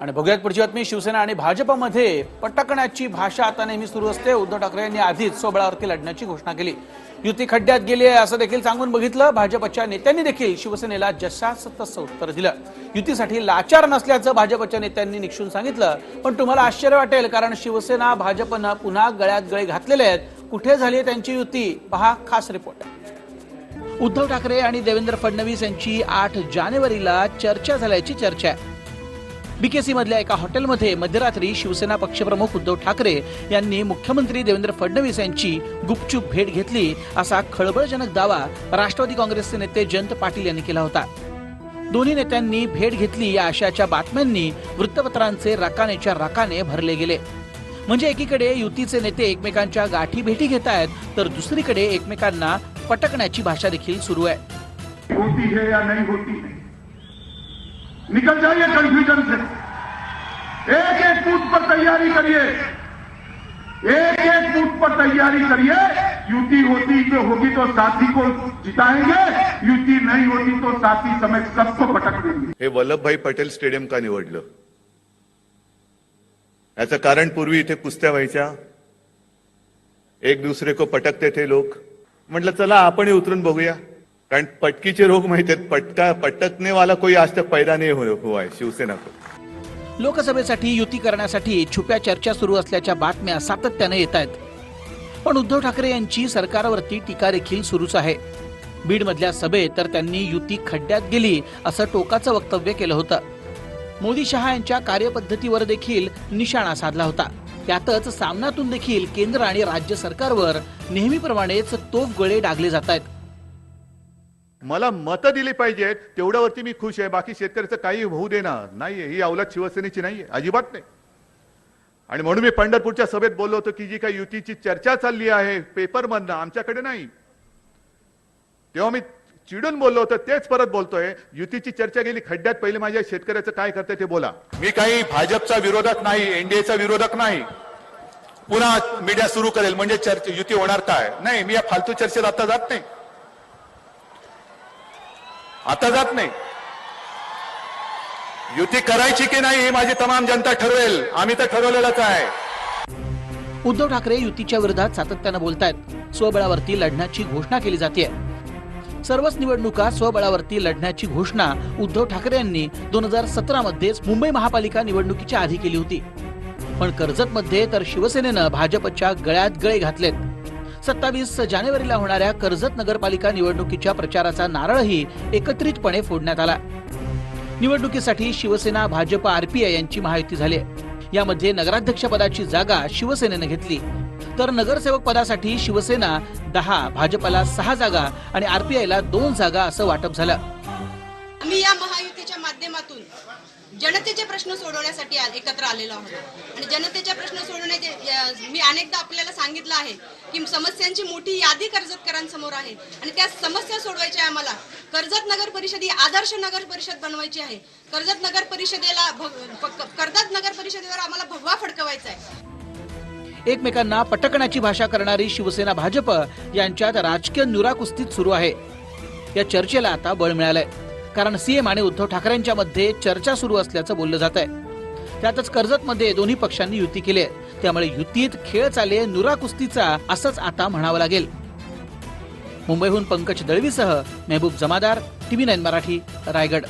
आणि बघूयात पुढची बातमी. शिवसेना आणि भाजपमध्ये पटकण्याची भाषा आता नेहमी सुरू असते. उद्धव ठाकरे यांनी आधीच स्वबळावरती लढण्याची घोषणा केली. युती खड्ड्यात गेली आहे असं देखील सांगून बघितलं. भाजपच्या नेत्यांनी देखील शिवसेनेला जशास तसं उत्तर दिलं. युतीसाठी लाचार नसल्याचं भाजपच्या नेत्यांनी निक्षून सांगितलं. पण तुम्हाला आश्चर्य वाटेल कारण शिवसेना भाजपनं पुन्हा गळ्यात गळे घातलेले आहेत. कुठे झाली त्यांची युती? पहा खास रिपोर्ट. उद्धव ठाकरे आणि देवेंद्र फडणवीस यांची आठ जानेवारीला चर्चा झाल्याची चर्चा आहे. बीकेसी मधल्या एका हॉटेलमध्ये मध्यरात्री शिवसेना पक्षप्रमुख उद्धव ठाकरे यांनी मुख्यमंत्री देवेंद्र फडणवीस यांची गुपचूप भेट घेतली असा खळबळजनक दावा राष्ट्रवादी काँग्रेसचे नेते जयंत पाटील यांनी केला होता. दोन्ही नेत्यांनी भेट घेतली या आशयाच्या बातम्यांनी वृत्तपत्रांचे रकानेच्या रकाने भरले गेले. म्हणजे एकीकडे युतीचे नेते एकमेकांच्या गाठी भेटी घेत आहेत तर दुसरीकडे एकमेकांना पटकण्याची भाषा देखील सुरू आहे. होती है या नहीं होती है? निकल जाइए कंफ्यूजन से. एक एक फूट पर तैयारी करिए। एक एक फूट पर तैयारी करिए। युति होती तो होगी तो साथी को जिताएंगे। युति नहीं होती तो साथी समेत सबको पटक देंगे। हे वल्लभभाई पटेल स्टेडियम का निवडलं। याचं कारण पूर्वी इथे कुस्त्या व्हायच्या। एक दुसरे को पटकते थे लोक। म्हटलं चला आपणही उतरून बघूया. कारण पटकीचे रोग माहिती आहेत पटका पटकने वाला कोई आज तक पैदा नाही हो- हुआ है शिवसेना को. लोकसभेसाठी युती करण्यासाठी छुप्या चर्चा सुरू असल्याच्या बातम्या सातत्याने येत आहेत. पण उद्धव ठाकरे यांची सरकारवरती टीका देखील सुरूच आहे. बीडमधल्या सभेत तर त्यांनी युती खड्ड्यात गेली असं टोकाचं वक्तव्य केलं होतं. मोदी शहा यांच्या कार्यपद्धतीवर देखील निशाणा साधला होता. त्यातच सामनातून देखील केंद्र आणि राज्य सरकारवर नेहमीप्रमाणेच तोफ गळे डागले जात आहेत. मला मतं दिली पाहिजेत तेवढ्यावरती मी खुश आहे. बाकी शेतकऱ्याचं काही होऊ देणार नाहीये. ही अवलाद शिवसेनेची नाहीये. अजिबात नाही. आणि म्हणून मी पंढरपूरच्या सभेत बोललो होतो की जी काही युतीची चर्चा चालली आहे पेपरमधनं आमच्याकडे नाही. तेव्हा मी चिडून बोललो होतो तेच परत बोलतोय. युतीची चर्चा गेली खड्ड्यात पहिले माझ्या शेतकऱ्याचं काय करतंय ते बोला. मी काही भाजपचा विरोधक नाही एनडीएचा विरोधक नाही. पुन्हा मीडिया सुरू करेल म्हणजे चर्चा युती होणार काय? नाही मी या फालतू चर्चेत आता जात नाही. आता जात नाही. युती करायची की नाही ही माझी तमाम जनता ठरवेल. आम्ही तर ठरवलेलंच आहे. उद्धव ठाकरे युतीच्या विरोधात सातत्यानं बोलतायत. स्वबळावरती लढण्याची घोषणा केली जाते सर्वच निवडणुका स्वबळावरती लढण्याची घोषणा उद्धव ठाकरे यांनी दोन हजार सतरा मध्येच मुंबई महापालिका निवडणुकीच्या आधी केली होती. पण कर्जतमध्ये तर शिवसेनेनं भाजपच्या गळ्यात गळे घातलेत. सत्तावीस जानेवारीला होणाऱ्या कर्जत नगरपालिका निवडणुकीच्या प्रचाराचा नारळही एकत्रितपणे फोडण्यात आला. निवडणुकीसाठी शिवसेना भाजप आरपीआय यांची महायुती झाली. यामध्ये नगराध्यक्ष पदाची जागा शिवसेनेनं घेतली. तर नगरसेवक पदासाठी शिवसेना दहा भाजपला सहा जागा आणि आरपीआयला दोन जागा असं वाटप झालं. आम्ही या महायुतीच्या माध्यमातून जनतेचे प्रश्न सोडवण्यासाठी एकत्र आलेलो आहोत. आणि जनतेचे प्रश्न सोडवण्याचे मी अनेकदा आपल्याला सांगितलं आहे की समस्यांची मोठी यादी कर्जतकरांसमोर आहे. आणि त्या समस्या सोडवायच्या आहे आम्हाला कर्जत नगर परिषद ही आदर्श नगर परिषद बनवायची आहे. कर्जत नगर परिषदेला भग- कर्जत नगर परिषदेवर आम्हाला भगवा फडकवायचा आहे. एकमेकांना पटकण्याची भाषा करणारी शिवसेना भाजप यांच्यात राजकीय नुरा कुस्तीत सुरू आहे. या चर्चेला आता बळ मिळालंय. कारण सीएम आणि उद्धव ठाकरेंच्या मध्ये चर्चा सुरू असल्याचं बोललं जात आहे त्यातच कर्जतमध्ये दोन्ही पक्षांनी युती केली आहे. त्यामुळे युतीत खेळ चाले नुरा कुस्तीचा असंच आता म्हणावं लागेल. मुंबईहून पंकज दळवीसह मेहबूब जमादार टीव्ही नाईन मराठी रायगड.